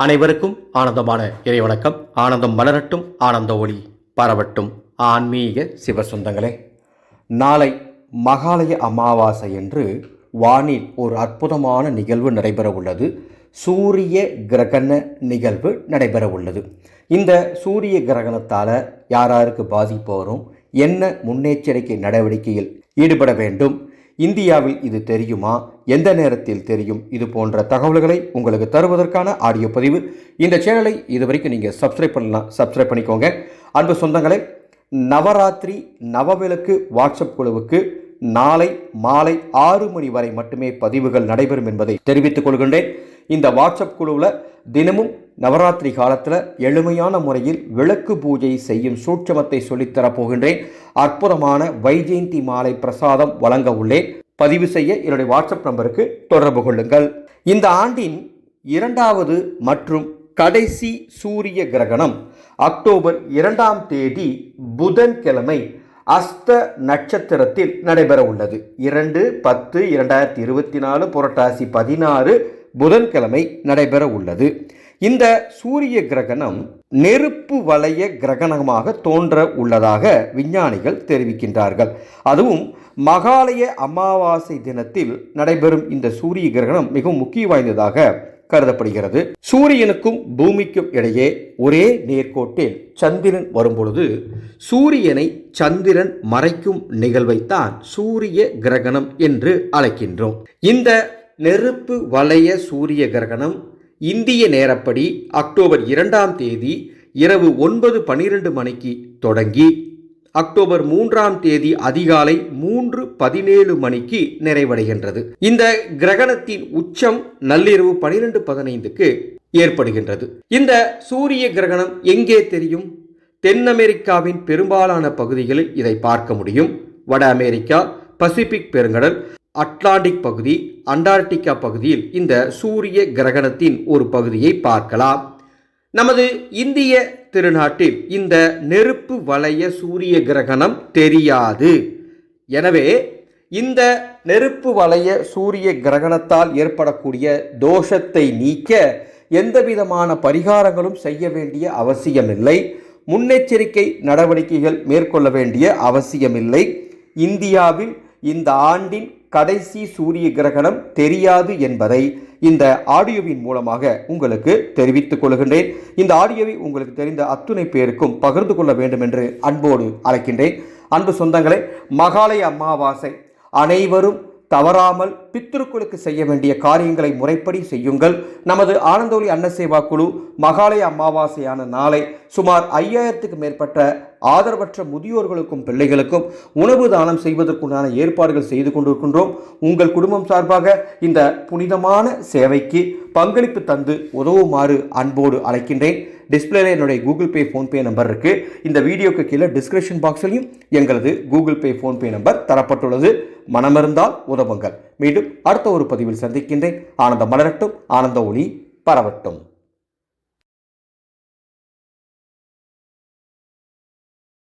அனைவருக்கும் ஆனந்தமான இறைவணக்கம். ஆனந்தம் மலரட்டும் ஆனந்த ஒளி பரவட்டும். ஆன்மீக சிவசுந்தங்களே நாளை மகாலய அமாவாசை என்று வானில் ஒரு அற்புதமான நிகழ்வு நடைபெற உள்ளது சூரிய கிரகண நிகழ்வு நடைபெற உள்ளது இந்த சூரிய கிரகணத்தால் யார் யாருக்கு பாதிப்பு வரும் என்ன முன்னெச்சரிக்கை நடவடிக்கையில் ஈடுபட வேண்டும் இந்தியாவில் இது தெரியுமா? எந்த நேரத்தில் தெரியும்? இது போன்ற தகவல்களை உங்களுக்கு தருவதற்கான ஆடியோ பதிவு. இந்த சேனலை இது வரைக்கும் நீங்கள் சப்ஸ்கிரைப் பண்ணலாம். சப்ஸ்கிரைப் பண்ணிக்கோங்க. அன்பு சொந்தங்களே நவராத்திரி நவவிளக்கு வாட்ஸ்அப் குழுவுக்கு நாளை மாலை ஆறு மணி வரை மட்டுமே பதிவுகள் நடைபெறும் என்பதை தெரிவித்துக் கொள்கின்றேன். இந்த வாட்ஸ்அப் குழுவில் தினமும் நவராத்திரி காலத்தில் எளிமையான முறையில் விளக்கு பூஜை செய்யும் சூட்சமத்தை சொல்லித்தரப் போகின்றேன் அற்புதமான வைஜெயந்தி மாலை பிரசாதம் வழங்க உள்ளேன். பதிவு செய்ய என்னுடைய வாட்ஸ்அப் நம்பருக்கு தொடர்பு கொள்ளுங்கள். இந்த ஆண்டின் இரண்டாவது மற்றும் கடைசி சூரிய கிரகணம் அக்டோபர் இரண்டாம் தேதி புதன்கிழமை அஸ்த நட்சத்திரத்தில் நடைபெற உள்ளது. இரண்டு பத்து இரண்டாயிரத்தி இருபத்தி நாலு புரட்டாசி பதினாறு புதன்கிழமை நடைபெற உள்ளது. இந்த சூரிய கிரகணம் நெருப்பு வளைய கிரகணமாக தோன்ற உள்ளதாக விஞ்ஞானிகள் தெரிவிக்கின்றார்கள். அதுவும் மகாலய அமாவாசை தினத்தில் நடைபெறும் இந்த சூரிய கிரகணம் மிகவும் முக்கிய வாய்ந்ததாக கருதப்படுகிறது. சூரியனுக்கும் பூமிக்கும் இடையே ஒரே நேர்கோட்டில் சந்திரன் வரும்பொழுது சூரியனை சந்திரன் மறைக்கும் நிகழ்வைத்தான் சூரிய கிரகணம் என்று அழைக்கின்றோம். இந்த நெருப்பு வளைய சூரிய கிரகணம் இந்திய நேரப்படி அக்டோபர் இரண்டாம் தேதி இரவு ஒன்பது பனிரெண்டு மணிக்கு தொடங்கி அக்டோபர் மூன்றாம் தேதி அதிகாலை மூன்று பதினேழு மணிக்கு நிறைவடைகின்றது. இந்த கிரகணத்தின் உச்சம் நள்ளிரவு பனிரெண்டு பதினைந்துக்கு ஏற்படுகின்றது. இந்த சூரிய கிரகணம் எங்கே தெரியும்? தென் அமெரிக்காவின் பெரும்பாலான பகுதிகளில் இதை பார்க்க முடியும். வட அமெரிக்கா பசிபிக் பெருங்கடல் அட்லாண்டிக் பகுதி அண்டார்டிகா பகுதியில் இந்த சூரிய கிரகணத்தின் ஒரு பகுதியை பார்க்கலாம். நமது இந்திய திருநாட்டில் இந்த நெருப்பு வளைய சூரிய கிரகணம் தெரியாது. எனவே இந்த நெருப்பு வளைய சூரிய கிரகணத்தால் ஏற்படக்கூடிய தோஷத்தை நீக்க எந்தவிதமான பரிகாரங்களும் செய்ய வேண்டிய அவசியமில்லை. முன்னெச்சரிக்கை நடவடிக்கைகள் மேற்கொள்ள வேண்டிய அவசியமில்லை. இந்தியாவில் இந்த ஆண்டின் கடைசி சூரிய கிரகணம் தெரியாது என்பதை இந்த ஆடியோவின் மூலமாக உங்களுக்கு தெரிவித்துக் கொள்கின்றேன். இந்த ஆடியோவை உங்களுக்கு தெரிந்த அத்துணை பேருக்கும் பகிர்ந்து கொள்ள வேண்டும் என்று அன்போடு அழைக்கின்றேன். அன்பு சொந்தங்களே மகாலய அமாவாசை அனைவரும் தவறாமல் பித்திருக்களுக்கு செய்ய வேண்டிய காரியங்களை முறைப்படி செய்யுங்கள். நமது ஆனந்தோலி அன்னசேவா குழு மகாலய அமாவாசையான நாளை சுமார் ஐயாயிரத்துக்கு மேற்பட்ட ஆதரவற்ற முதியோர்களுக்கும் பிள்ளைகளுக்கும் உணவு தானம் செய்வதற்குண்டான ஏற்பாடுகள் செய்து கொண்டிருக்கின்றோம். உங்கள் குடும்பம் சார்பாக இந்த புனிதமான சேவைக்கு பங்களிப்பு தந்து உதவுமாறு அன்போடு அழைக்கின்றேன். டிஸ்பிளேல என்னுடைய கூகுள் பே ஃபோன்பே நம்பர் இருக்குது இந்த வீடியோக்கு கீழே டிஸ்கிரிப்ஷன் பாக்ஸ்லையும் எங்களது கூகுள் பே ஃபோன்பே நம்பர் தரப்பட்டுள்ளது. மனமிருந்தால் உதவுங்கள். மீண்டும் அடுத்த ஒரு பதிவில் சந்திக்கின்றேன். ஆனந்த மலரட்டும் ஆனந்த ஒளி பரவட்டும்.